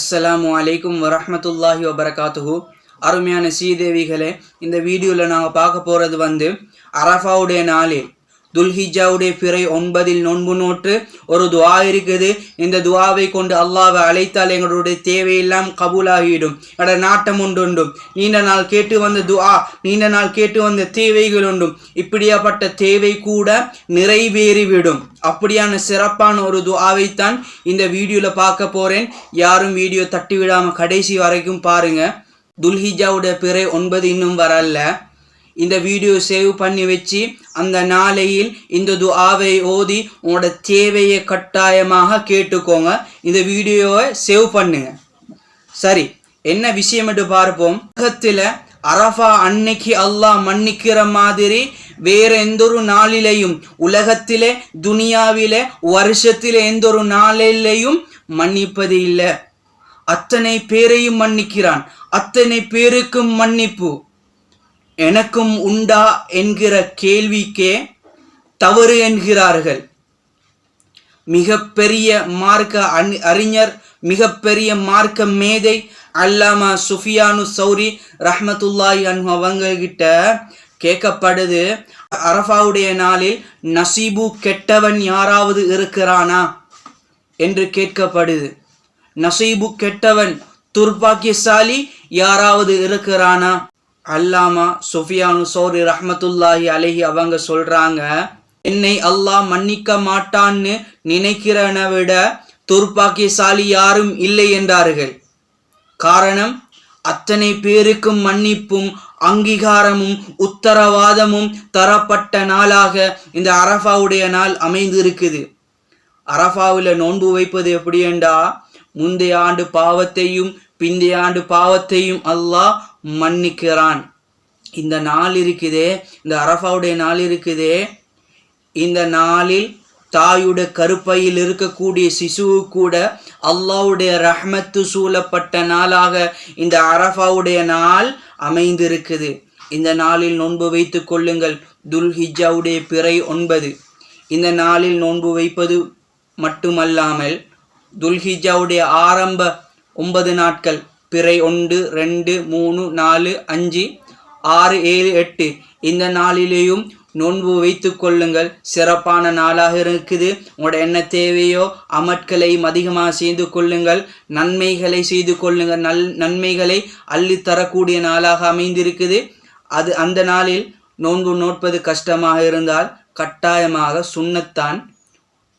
அஸ்ஸலாமு அலைக்கும் வரமத்துல்லாஹி வபரகாத்துஹூ. அருமையான ஸ்ரீதேவிகளே இந்த வீடியோவில் நாங்கள் பார்க்க போகிறது வந்து அரஃபாவுடைய நாளில் துல்ஹிஜாவுடைய பிறை ஒன்பதில் நோன்பு நோட்டு ஒரு துவா இருக்குது. இந்த துவாவை கொண்டு அல்லாவை அழைத்தால் எங்களுடைய தேவையெல்லாம் கபூலாகிவிடும். எட நாட்டம் உண்டுண்டும். உண்டும் நீண்ட நாள் கேட்டு வந்த துவா நீண்ட நாள் கேட்டு வந்த தேவைகள் உண்டும். இப்படியாப்பட்ட தேவை கூட நிறைவேறிவிடும். அப்படியான சிறப்பான ஒரு துவாவைத்தான் இந்த வீடியோவில் பார்க்க போகிறேன் யாரும் வீடியோ தட்டி விடாமல் கடைசி வரைக்கும் பாருங்கள் துல்ஹிஜாவுடைய பிறை ஒன்பது இன்னும் வரல. இந்த வீடியோ சேவ் பண்ணி வச்சு அந்த நாளையில் இந்த துஆவை ஓதி உங்களோட தேவையை கட்டாயமாக கேட்டுக்கோங்க. இந்த வீடியோவை சேவ் பண்ணுங்க. சரி என்ன விஷயம் என்று பார்ப்போம். உலகத்தில் அரஃபா அன்னைக்கு அல்லாஹ் மன்னிக்கிற மாதிரி வேற எந்த ஒரு நாளிலையும் உலகத்திலே துனியாவில வருஷத்தில எந்த ஒரு நாளிலையும் மன்னிப்பது இல்லை. அத்தனை பேரையும் மன்னிக்கிறான். அத்தனை பேருக்கும் மன்னிப்பு. எனக்கும் உண்டா என்கிற கேள்விக்கே தவறு என்கிறார்கள். மிகப்பெரிய மார்க்க அறிஞர் மிகப்பெரிய மார்க்க மேதை அல்லாமா சுஃபியானு சௌரி ரஹ்மத்துல்லாஹி அன்ஹு அவங்க கிட்ட கேட்கப்படுது அரஃபாவுடைய நாளில் நசீபு கெட்டவன் யாராவது இருக்கிறானா என்று கேட்கப்படுது. நசீபு கெட்டவன் துர்பாக்கியசாலி யாராவது இருக்கிறானா? அல்லாமா சுஃபியானு சோரி ரஹமத்துல்லாஹி அலஹி அவங்க சொல்றாங்க என்னை அல்லாஹ் மன்னிக்க மாட்டான்னு நினைக்கிறன விட துர்பாக்கியசாலி யாரும் இல்லை என்றார்கள். காரணம் அத்தனை பேருக்கும் மன்னிப்பும் அங்கீகாரமும் உத்தரவாதமும் தரப்பட்ட நாளாக இந்த அரஃபாவுடைய நாள் அமைந்திருக்குது. அரஃபாவில் நோன்பு வைப்பது எப்படி என்றா முந்தைய ஆண்டு பாவத்தையும் பிந்தைய ஆண்டு பாவத்தையும் அல்லாஹ் மன்னிக்கிறான். இந்த நாள் இருக்குதே இந்த அரஃபாவுடைய நாள் இருக்குதே. இந்த நாளில் தாயுடைய கருப்பையில் இருக்கக்கூடிய சிசுவு கூட அல்லாவுடைய ரஹ்மத்து சூழப்பட்ட நாளாக இந்த அரஃபாவுடைய நாள் அமைந்திருக்குது. இந்த நாளில் நோன்பு வைத்துக் கொள்ளுங்கள். துல்ஹிஜாவுடைய பிறை ஒன்பது. இந்த நாளில் நோன்பு வைப்பது மட்டுமல்லாமல் துல்ஹிஜாவுடைய ஆரம்ப ஒன்பது நாட்கள் பிறை ஒன்று ரெண்டு மூணு நாலு அஞ்சு ஆறு ஏழு எட்டு. இந்த நாளிலேயும் நோன்பு வைத்து கொள்ளுங்கள். சிறப்பான நாளாக இருக்குது. உங்களோட என்ன தேவையோ அமட்களையும் அதிகமாக செய்து கொள்ளுங்கள். நன்மைகளை செய்து கொள்ளுங்கள். நல் நன்மைகளை அள்ளி தரக்கூடிய நாளாக அமைந்திருக்குது. அது அந்த நாளில் நோன்பு நோட்பது கஷ்டமாக இருந்தால் கட்டாயமாக சுண்ணத்தான்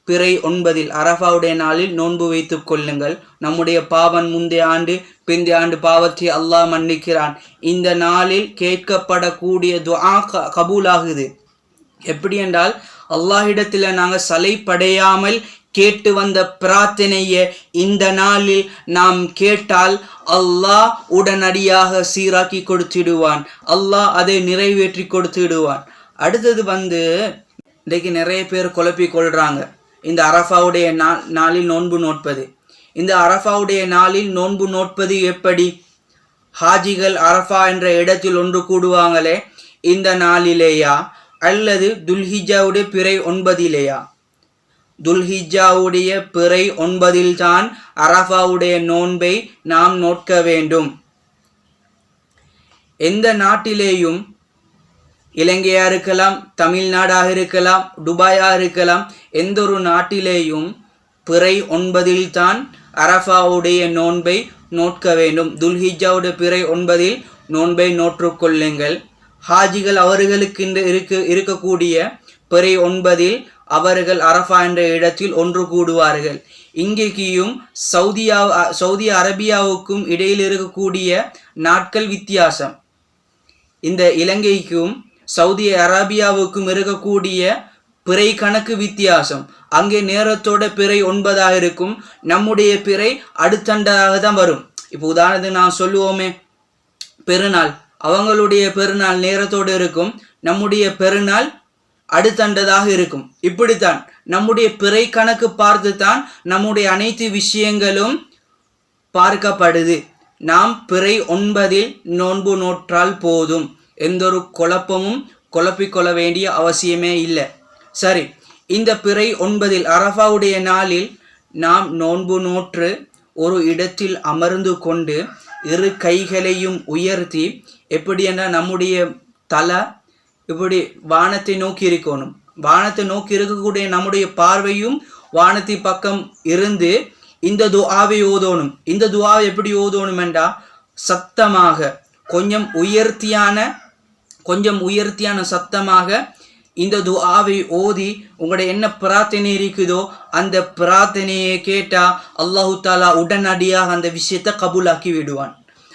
பிறை ஒன்பதில் அரஃபாவுடைய நாளில் நோன்பு வைத்துக் கொள்ளுங்கள். நம்முடைய பாவன் முந்தைய ஆண்டு பிந்தைய ஆண்டு பாவத்தை அல்லாஹ் மன்னிக்கிறான். இந்த நாளில் கேட்கப்படக்கூடிய துஆ க- கபூலாகுது. எப்படி என்றால் அல்லாஹிடத்தில் நாங்கள் சலைப்படையாமல் கேட்டு வந்த பிரார்த்தனையை இந்த நாளில் நாம் கேட்டால் அல்லாஹ் உடனடியாக சீராக்கி கொடுத்திடுவான். அல்லாஹ் அதை நிறைவேற்றி கொடுத்திடுவான். அடுத்தது வந்து இன்றைக்கு நிறைய பேர் குழப்பிக் கொள்கிறாங்க இந்த அரஃபாவுடைய நாள் நாளில் நோன்பு நோட்பது இந்த அரஃபாவுடைய நாளில் நோன்பு நோட்பது எப்படி? ஹாஜிகள் அரஃபா என்ற இடத்தில் ஒன்று கூடுவாங்களே இந்த நாளிலேயா? அல்லது துல்ஹிஜாவுடைய பிறை ஒன்பதிலேயா? துல்ஹிஜாவுடைய பிறை ஒன்பதில்தான் அரஃபாவுடைய நோன்பை நாம் நோட்க வேண்டும். எந்த நாட்டிலேயும் இலங்கையாக இருக்கலாம் தமிழ்நாடாக இருக்கலாம் துபாயாக இருக்கலாம் எந்த ஒரு நாட்டிலேயும் பிறை ஒன்பதில் தான் அரஃபாவுடைய நோன்பை நோட்க வேண்டும். துல்ஹிஜாவுடைய பிறை ஒன்பதில் நோன்பை நோற்றுக்கொள்ளுங்கள் ஹாஜிகள் அவர்களுக்கு இருக்க இருக்கக்கூடிய பிறை ஒன்பதில் அவர்கள் அரஃபா என்ற இடத்தில் ஒன்று கூடுவார்கள். இங்கேயும் சவுதியா சவுதி அரேபியாவுக்கும் இடையில் இருக்கக்கூடிய நாட்கள் வித்தியாசம். இந்த இலங்கைக்கும் சவுதி அரேபியாவுக்கும் இருக்கக்கூடிய பிறை கணக்கு வித்தியாசம். அங்கே நேரத்தோட பிறை ஒன்பதாக இருக்கும். நம்முடைய பிறை அடுத்தண்டதாக தான் வரும். இப்போ உதாரணத்துக்கு நான் சொல்லுவோமே பெருநாள். அவங்களுடைய பெருநாள் நேரத்தோடு இருக்கும். நம்முடைய பெருநாள் அடுத்தண்டதாக இருக்கும். இப்படித்தான். நம்முடைய பிறை கணக்கு பார்த்து தான் நம்முடைய அனைத்து விஷயங்களும் பார்க்கப்படுது. நாம் பிறை ஒன்பதில் நோன்பு நோற்றால் போதும். எந்த ஒரு குழப்பமும் குழப்பிக்கொள்ள வேண்டிய அவசியமே இல்லை. சரி இந்த பிறை ஒன்பதில் அரஃபாவுடைய நாளில் நாம் நோன்பு நோற்று ஒரு இடத்தில் அமர்ந்து கொண்டு இரு கைகளையும் உயர்த்தி எப்படி என்றால் நம்முடைய தலை இப்படி வானத்தை நோக்கி இருக்கணும். வானத்தை நோக்கி இருக்கக்கூடிய நம்முடைய பார்வையும் வானத்தை பக்கம் இருந்து இந்த துஆவை ஓதணும். இந்த துஆவை எப்படி ஓதணும் என்றால் சத்தமாக கொஞ்சம் உயர்த்தியான கொஞ்சம் உயர்த்தியான சத்தமாக இந்த துஆவை ஓதி உங்களோட என்ன பிரார்த்தனை இருக்குதோ அந்த பிரார்த்தனையை கேட்டால் அல்லாஹு தாலா உடனடியாக அந்த விஷயத்தை கபூலாக்கி விடுவான்.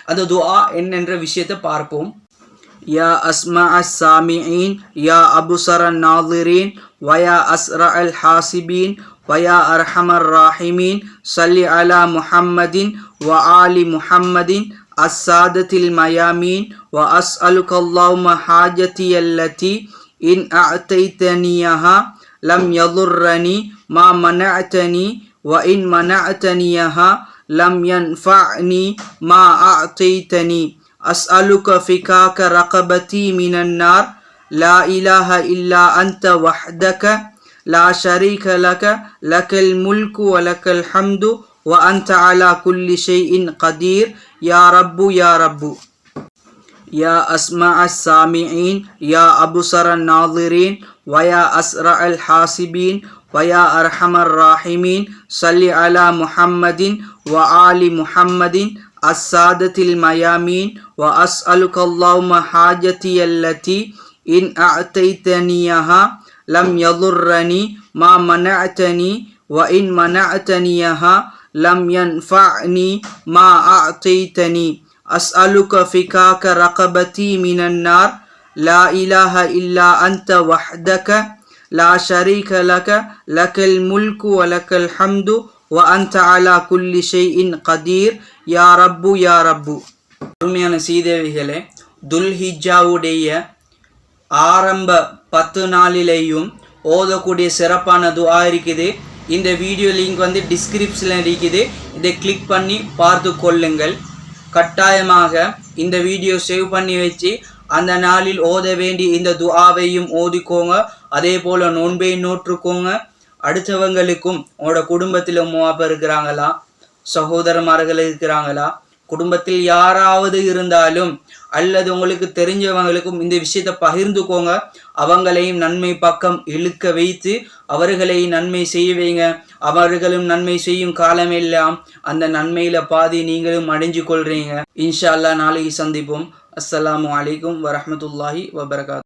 அந்த துஆ என்னென்ற விஷயத்தை பார்ப்போம். யா அஸ்மா அஸ் சாமியின் யா அபுசர நாதிரின் வயா அஸ்ரா அல் ஹாசிபின் வயா அர்ஹமர் ராஹிமீன் சல்லி அலா முஹம்மதின் வ ஆலி முஹம்மதின் السادة الميامين وأسألك اللهم حاجتي التي إن أعطيتنيها لم يضرني ما منعتني وإن منعتنيها لم ينفعني ما أعطيتني. أسألك فكاك رقبتي من النار لا إله إلا أنت وحدك لا شريك لك لك الملك ولك الحمد وأنت على كل شيء قدير. يا رب يا رب. يا أسمع السامعين يا أبصر الناظرين ويا أسرع الحاسبين ويا أرحم الراحمين. صل على محمد وآل محمد السادة الميامين. وأسألك اللهم حاجتي التي إن أعطيتنيها لم يضرني ما منعتني وإن منعتنيها لم ينفعني ما أعطيتني أسألك فكاك رقبتي من النار لا إله إلا أنت وحدك لا شريك لك لك الملك ولك الحمد وأنت على كل شيء قدير يا رب يا رب அருமையான சீதேவிகளே துல்ஹிஜாவுடைய ஆரம்ப பத்து நாளிலேயும் ஓதக்கூடிய சிறப்பான துஆ இருக்குது இந்த வீடியோ லிங்க் வந்து டிஸ்கிரிப்ஷனில் இருக்குது. இதை கிளிக் பண்ணி பார்த்து கொள்ளுங்கள். கட்டாயமாக இந்த வீடியோ சேவ் பண்ணி வச்சு அந்த நாளில் ஓத வேண்டி இந்த துஆவையும் ஓதிக்கோங்க. அதே போல் நோன்பையும் நோற்றுக்கோங்க. அடுத்தவங்களுக்கும் உங்களோட குடும்பத்தில் மூவாப்ப இருக்கிறாங்களா? சகோதரமார்கள் இருக்கிறாங்களா? குடும்பத்தில் யாராவது இருந்தாலும் அல்லது உங்களுக்கு தெரிஞ்சவங்களுக்கும் இந்த விஷயத்தை பகிர்ந்துக்கோங்க. அவங்களையும் நன்மை பக்கம் இழுக்க வைத்து அவர்களை நன்மை செய்ய வைங்க. அவர்களும் நன்மை செய்யும் காலமெல்லாம் அந்த நன்மையில பாதி நீங்களும் அடைஞ்சு கொள்றீங்க. இன்ஷா அல்லாஹ் நாளைக்கு சந்திப்போம். அஸ்லாம் அலைக்கும் வரமத்துல்லாஹி வபரகாத்.